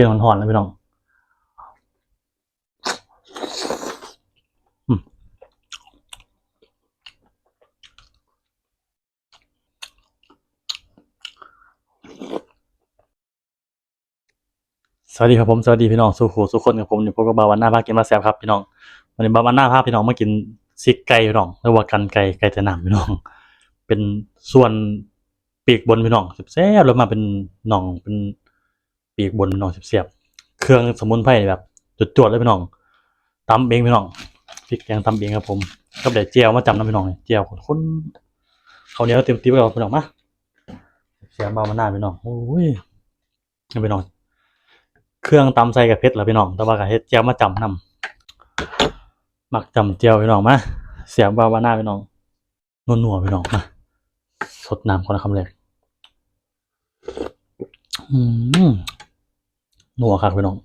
กินหอนๆนะพี่น้องสวัสดีครับผม สวัสดีพี่น้องสุขูสุขคนกับผมอยู่พบกับบาวันหน้าพากินมาแซ่บครับพี่น้องวันนี้บาวันหน้าพาพี่น้องมากินซิกไก่พี่น้องหรือว่ากันไก่ไก่แต่น้ำพี่น้อง เป็นส่วนปีกบนพี่น้องแซ่บแล้วมาเป็นหน่องเป็น ปีกบนพี่น้องเสียบๆเครื่องสมุนไพรแบบจวดๆเลยพี่น้องตำเองพี่น้องพริกแกงตำเองครับผมกับเดี๋ยวเจียวมาจำนะพี่น้องเจียวคนๆเขาเนี้ยเต็มตีไปกับพี่น้องมาเสียงเบามาหน้าพี่น้องโอ้ยพี่น้องเครื่องตำใส่กับเพชรแล้วพี่น้องแต่ว่ากับเฮ็ดเจียวมาจำนำหมักจำเจียวพี่น้องมาเสียงเบามาหน้าพี่น้องนัวๆพี่น้องมาสดน้ำคนละคำแรกอืม นัวครับพี่น้อง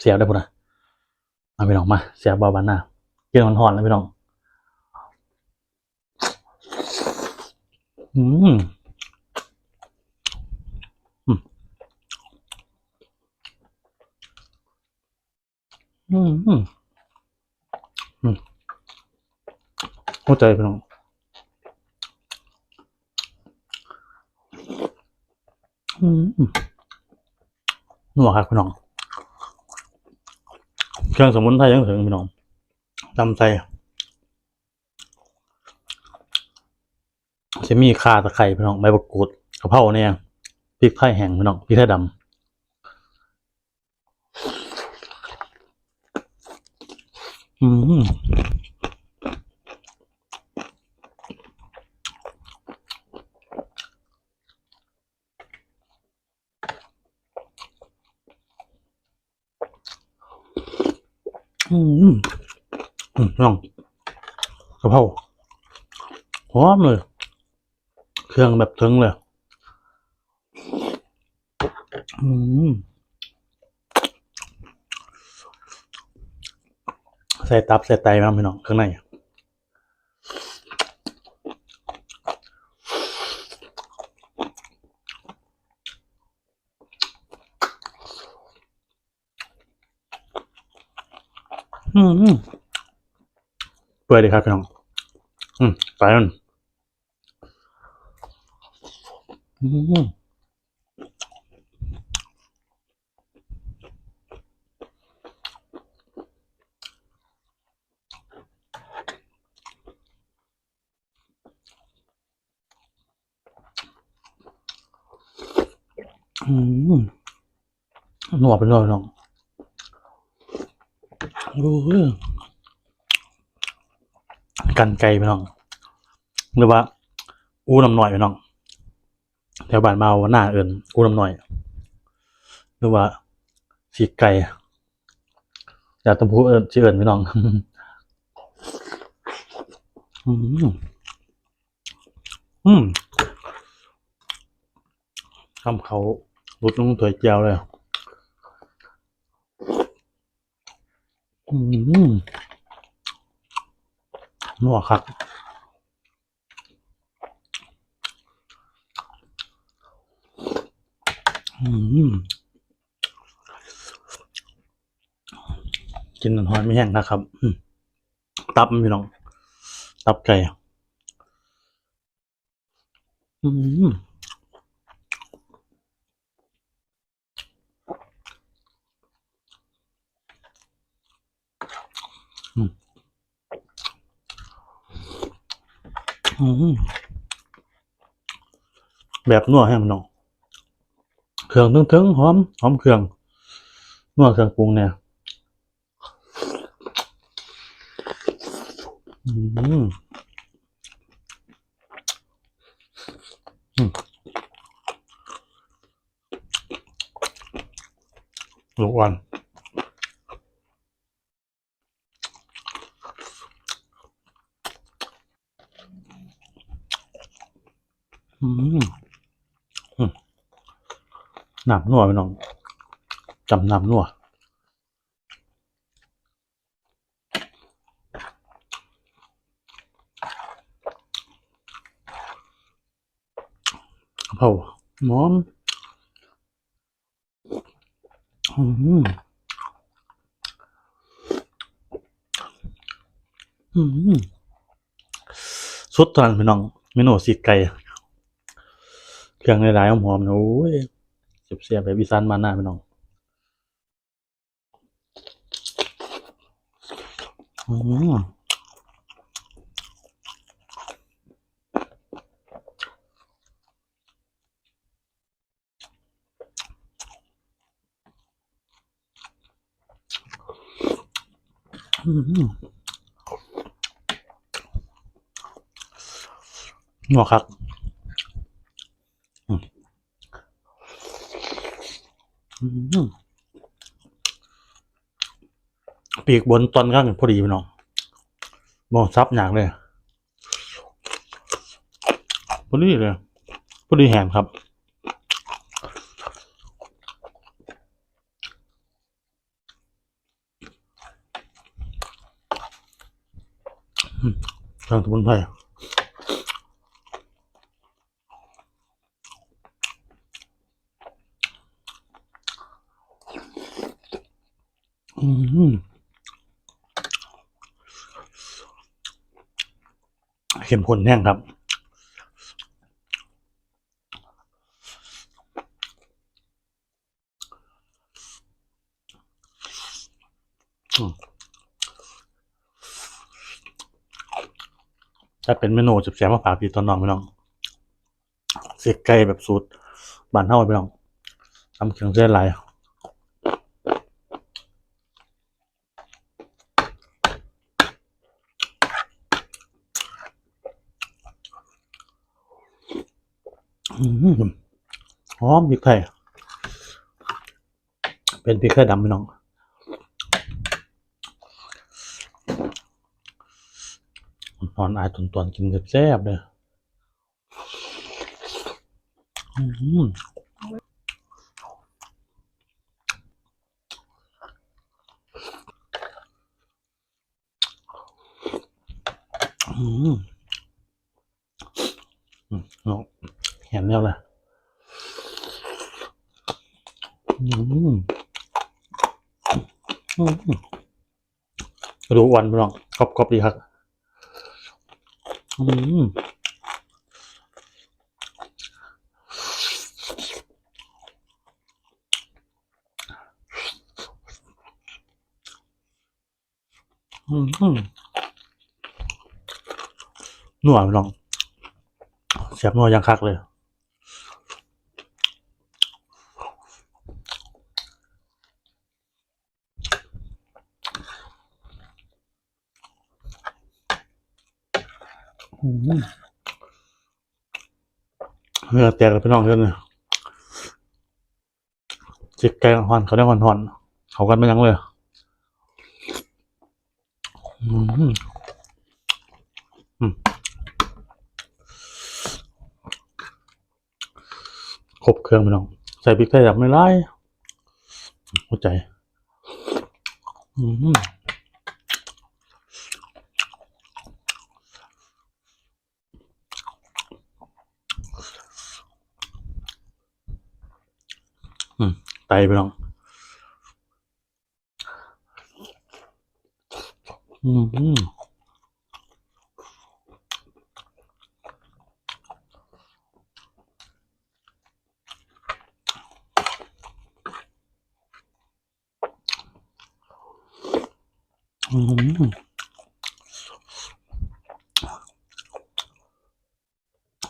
เสียบได้ปุ่นนะมาพี่น้องมาเสียบเบาบานหน้ากินหอนๆแล้วพี่น้องอืมอืมอืมอืมอืมเข้าใจพี่น้องอืม นัวครับพี่น้อง เครื่องสมุนไพรยังถึงพี่น้องตำใส่จะมีข่าตะไคร้พี่น้องใบมะกรูดกะเพราเนี่ยพริกไทยแห้งพี่น้องพริกไทยดำอืม อืมอืมพี่น้องกระเพราหอมเลย เครื่องแบบถึงเลย อืมใส่ตับใส่ไตมาพี่น้องข้างในอืมอืม เปื่อยดีครับพี่น้อง อืมไปมันอืมอืมหนวดเป็นหนวดน้องโอ้ย กันไก่ไปน้อง หรือว่า อู้น้ำหน่อยไปน้อง แถวบ้านมาวันหน้าเอินอู้น้ำหน่อย หรือว่าสีไก่อยากต้องพูเอินชื่อเอินพี่น้องอืมอืมทำเขาลุดลงถวยเจียวเลย อืมนัวครับอืมกินหอนไม่แห้งนะครับ ตับพี่น้อง ตับไก่อืม แบบนัวแห้งพี่น้องเครื่องถึงๆหอมหอมเครื่องนัวเครื่องปรุงเนี่ยอืมอืมลูกอ่อนอืมอืม น้ำนัวพี่น้องจำน้ำนัวกะเพราหอมอืมอืมสุดตอนนพี่น้องเมนูสีไก่เครื่องหลายๆหอมๆนะโอ้ย เสียบๆแบบอีสานมาหน้าพี่น้องอืมอืมหัวครับอืมอืม ปีกบนตอนข้างพอดีพี่น้องมองซับหนักเลยพอดีเลยพอดีแหมครับทางสมุนไพรอืม เข้มข้นแห้งครับ ถ้าเป็นเมนูจับแสบมาฝากพี่ตอนน้องพี่น้องเสียไก่แบบสูตรบานเฮาพี่น้องทำเครื่องเส้นหลาย หอมพริกไทยเป็นพริกไทยดำพี่น้องนอนอายตนตอนกินแซ่บๆเลยอืมอืมอืมเอาเห็นแล้วเลยอืมอืมดูวันพี่น้องกรอบๆดีครับอืมอืมนัวพี่น้องเสียบนัวยังคักเลย เนื้อแตกเลยพี่น้องเพื่อนเลยจิกไก่หอนเขาได้หอนหอนเขากันไม่ยั้งเลยอืมครบเครื่องพี่น้อง ใส่พริกไทยแบบไม่ไล่หัวใจ อืมืมไตพี่น้องอืมอืมอืม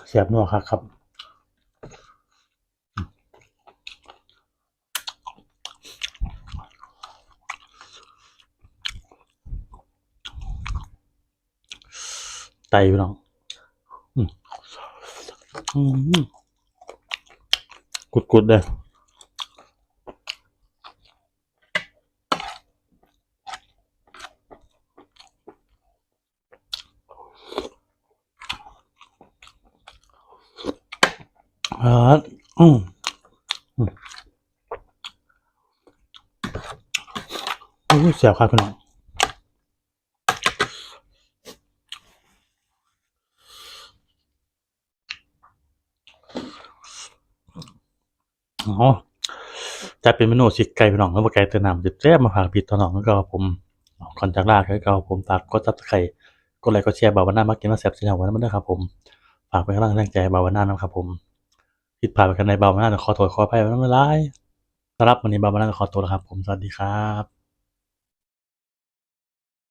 เสียบนัวครับครับ ไตพี่น้องกุดกุดเลยอ่าอืมอืมโอ้เสียบครับพี่น้อง อ๋อจะเป็นเมนูสิไก่พี่น้องแล้วบ่ไก่เตอน้ำแซ่บๆมาฝากพี่ตอน้องก็ผมคอนจากลากก็ผมฝากกด Subscribe กดไลค์กดแชร์บาววันหน้ามากินมาแซ่บแซ่บๆไว้นำเด้อครับผมฝากเป็นกำลังใจให้บ่าววันหน้านะครับผมผิดพลาดไปกันในบาววันหน้าขอโทษขออภัยไว้นำหลายสำหรับวันนี้บาววันหน้าขอตัวแล้วครับ ผมสวัสดีครับ